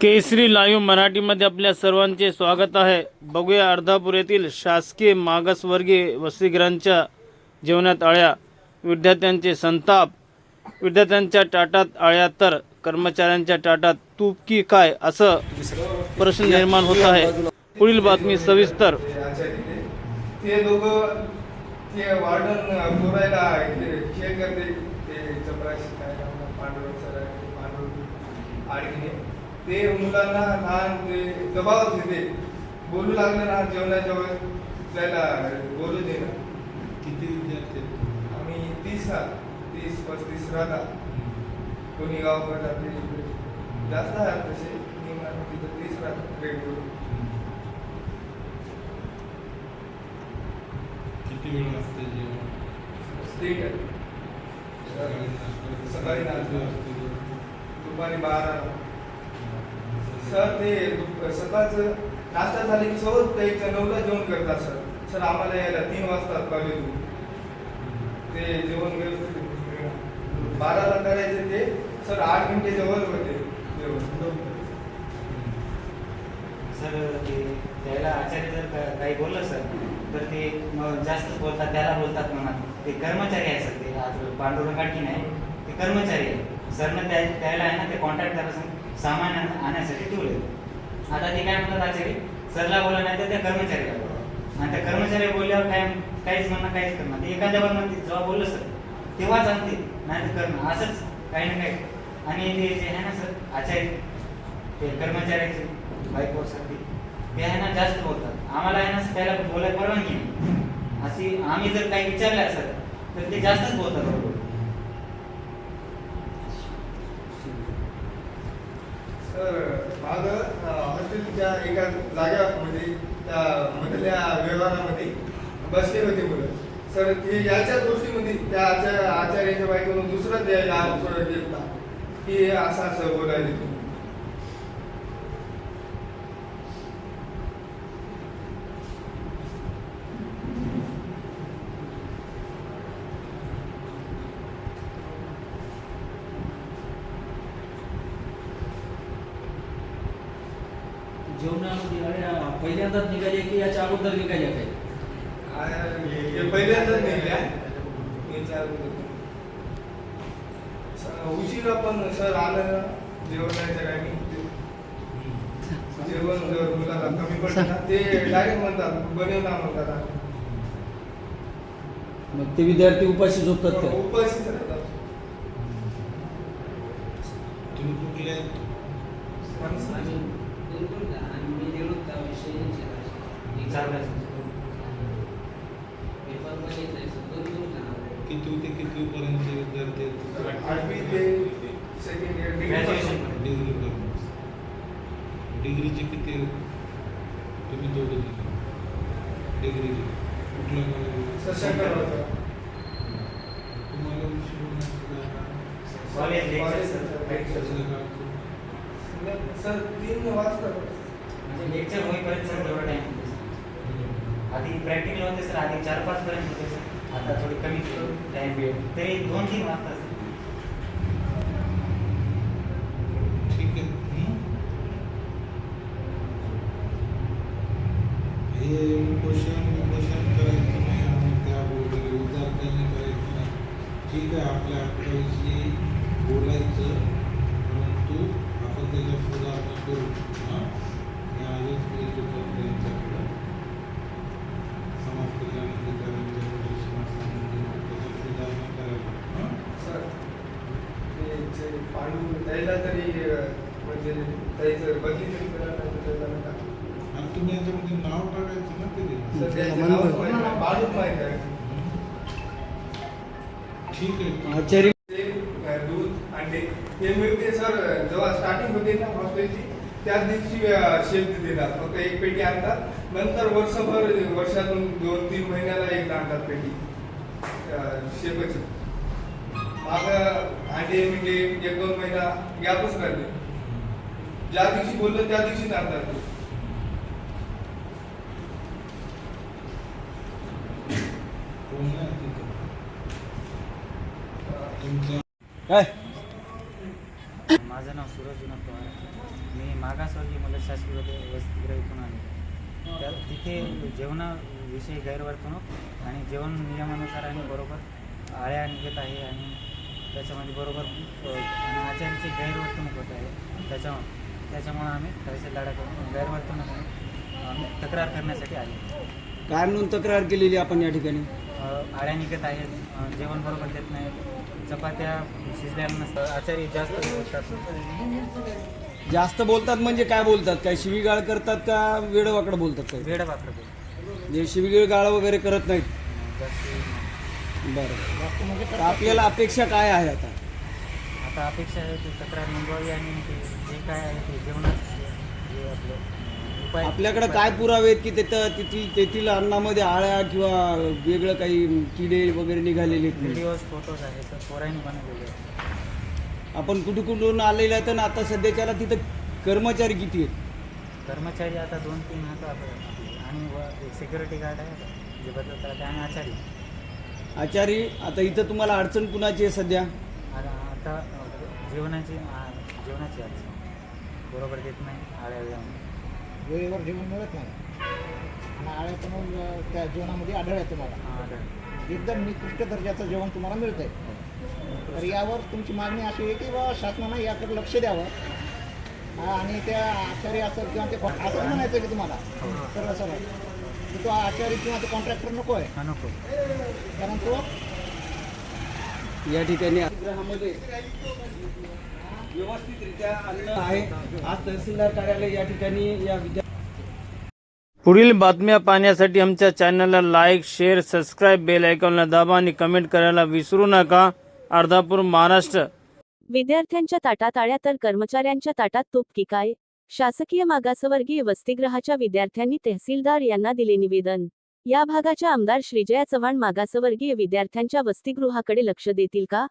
केसरी live मराठीमध्ये आपल्या सर्वांचे स्वागत आहे. बघूया अर्धापूर येथील शासकीय मागासवर्गीय वसतिगृहांच्या जेवणात आळ्या. विद्यार्थ्यांचे संताप. विद्यार्थ्यांच्या टाटात आळ्या तर कर्मचाऱ्यांच्या टाटात तूप की काय असं प्रश्न निर्माण होत आहे. पुढील बातमी सविस्तर. ते दोघं ते वार्डन हे करते. ते चपराशी काय सर ते मुलांना लहान ते दबावत होते बोलू लागले ना जेवणाच्या वेळेस जायला बोलू दे ना. किती विद्यार्थी? आम्ही तीस आहात. तीस पस्तीस राहतात. कोणी गाव ते जास्त आहेत तसे. नियमाने तिथं तीस राहतात रेग्युलर किती वेळ असते जेवण? ठीक आहे. सकाळी नाश्ता जेवण? दुपारी बारा. सर ते सकाळच सकाळचं नाश्ता झाले की सोबत ते नऊला जेवण करतात सर. सर आम्हाला यायला तीन वाजता कॉलेजून ते जेवण व्यवस्थित बाराला करायचे ते. सर आठ मिनिटे जवळ होते जेवण. सर ते त्याला आचार्य जर काही बोललं सर तर ते जास्त जास्तच बोलतात त्याला बोलतात म्हणा. ते कर्मचारी आहे सर ते आज पांडुरंग काटकी नाही ते कर्मचारी आहे सरनं त्या त्याला आहे ना ते कॉन्टॅक्ट करायचं सामान आण- आणण्यासाठी ठेवले आता ते काय म्हणतात आचार्य सरला बोला नाही तर त्या कर्मचाऱ्याला बोला आणि त्या कर्मचारी बोलल्यावर काय काहीच म्हणणं काहीच करणार ते एखाद्या वेळेला म्हणते जेव्हा बोललं सर तेव्हाच आणते नाही तर करणं असंच काही ना काही. आणि ते जे आहे ना सर आचार्य ते कर्मचाऱ्याचे बायकोसाठी ते आहे ना जास्त बोलतात. आम्हाला आहे ना त्याला बोलायला परवानगी नाही. अशी आम्ही जर काही विचारलं असेल तर ते जास्तच बोलतात. सर माझं हॉस्टेलच्या एका जागेमध्ये त्या मधल्या व्यवहारामध्ये बसले होते मुलं. सर ते याच्या गोष्टीमध्ये त्या आचार आचार्याच्या बायकोनं दुसरंच द्यायला घेतला की? असं असं बोलायला तुम्ही जेवणामध्ये अळ्या पहिल्यांदाच निघाल्या की याच्या अगोदर निघाल्या काही हे पहिल्यांदाच निघल्या उशिरा पण सर आलं जेवणाच्या टायमिंग. जेवण जर मुलाला कमी पडलं ना ते डायरेक्ट म्हणतात बनवला म्हणतात मग ते विद्यार्थी उपाशी झोपतात का? उपाशीच राहतात. तुम्ही कुठले? आहेत? किती ते किती पर्यंत विद्यार्थी आहेत? आठवी ते सेकंड इयर Graduation. डिग्री पर्यंत डिग्रीचे किती आहेत? तुम्ही दोघं जण. डिग्री कुठलं कॉलेज? शंकर होता तुम्हाला विषय कोणता? कॉलेज लेक्चर कॉलेज सर तीन वाजता. म्हणजे लेक्चर होईपर्यंत सर तेवढा टाइम होते सर. आधी प्रॅक्टिकल होते सर आधी चार पाच पर्यंत होते सर. आता थोडी कमी टाइम वेळ. तरी दोन तीन वाजता सर. ठीक आहे. हं? हे उपोषण उपोषण करायचं नाही आणि त्या वगैरे विद्यार्थ्यांनी करायचं नाही. ठीक आहे आपल्या हक्काविषयी बोलायचं. परंतु आपण सुधारणा समाज कल्याण सुधारणा करायला सर ते द्यायला तरी म्हणजे त्याचं बदली तरी करायला आणि तुम्ही याच्यामध्ये नाव टाकायचं ना कधी सर त्याचं आहे, ठीक आहे. आचार्य हे मिळते सर जेव्हा स्टार्टिंग होते ना हॉस्टेलची त्याच दिवशी शेत देतात. फक्त एक पेटी आणतात. नंतर वर्षभर वर्षातून दोन तीन महिन्याला एकदा आणतात पेटी. शेपाची माग अंडे मिंडे एक दोन महिना गॅपच राहते. ज्या दिवशी बोललो त्या दिवशीच आणतात ते. काय? नाव सूरज विनोद पवार आहे. मी मागासवर्गीय मला शासकीय वसतिगृह इथून आलो. त्या तिथे जेवणाविषयी गैरवर्तणूक आणि जेवण नियमानुसार आणि बरोबर आळ्या निघत आहे आणि त्याच्यामध्ये बरोबर आणि आचार्याची गैरवर्तणूक होत आहे. त्याच्यामुळे त्याच्यामुळं आम्ही तहसीलदाराकडून गैरवर्तणूक म्हणून आम्ही तक्रार करण्यासाठी आले. काय म्हणून तक्रार केलेली आपण या ठिकाणी? आळ्या निघत आहेत जेवण बरोबर देत नाहीत चपात्या शिजलेल्या नसतात आचार्य जास्त बोलतात. जास्त बोलतात म्हणजे काय बोलतात? काय शिवीगाळ करतात का वेडवाकडं बोलतात काय? वापरतो म्हणजे शिवीगाळ वगैरे करत नाहीत. बरं. तर आपल्याला अपेक्षा काय आहे आता? आता अपेक्षा आहे की तक्रार नोंदवावी आणि ते जे काय आहे ते जेवणात जे आपलं आपल्याकडे काय पुरावे आहेत की तिथं तिथील तेथील अन्नामध्ये आळ्या किंवा वेगळं काही किडे वगैरे निघालेले आहेत? म्हणून? व्हिडिओज फोटोज आहेत तर पोरांनी बनवलेले आहेत. आपण कुठं कुठून आलेलं आहे तर आता सध्याच्याला तिथं कर्मचारी किती आहेत? कर्मचारी आता दोन तीन आपले. आणि व एक सिक्युरिटी गार्ड आहे जे बदलतात. आणि आचारी. आचारी आता इथं तुम्हाला अडचण कुणाची आहे सध्या? आता आता जेवणाची आ, जेवणाची अडचण. बरोबर देत नाही आळ्या वेळेवर जेवण मिळत नाही. आणि आळ्या पण अं, त्या जेवणामध्ये आढळलं तुम्हाला एकदम निकृष्ट दर्जाचं जेवण तुम्हाला मिळत आहे तर यावर तुमची मागणी अशी आहे की बा शासनानं याकडे लक्ष द्यावं. हा, आणि त्या आचार्य असेल किंवा ते असं म्हणायचं की तुम्हाला. तर असं नाही की तो आचार्य किंवा तो कॉन्ट्रॅक्टर नको आहे. हा नको. कारण तो या ठिकाणी व्यवस्थितरित्या अन्न आहे. आज तहसीलदार कार्यालय या ठिकाणी या विद्या पुढील बातम्या पाहण्यासाठी आमच्या चॅनलला लाईक शेअर सबस्क्राईब बेल आयकॉनला दाबा आणि कमेंट करायला विसरू नका. अर्धापूर महाराष्ट्र. विद्यार्थ्यांच्या ताटात आळ्या तर कर्मचाऱ्यांच्या ताटात तूप की काय? शासकीय मागासवर्गीय वसतिगृहाच्या विद्यार्थ्यांनी तहसीलदार यांना दिले निवेदन. या भागाच्या आमदार श्रीजया चव्हाण मागासवर्गीय विद्यार्थ्यांच्या वसतिगृहाकडे लक्ष देतील का?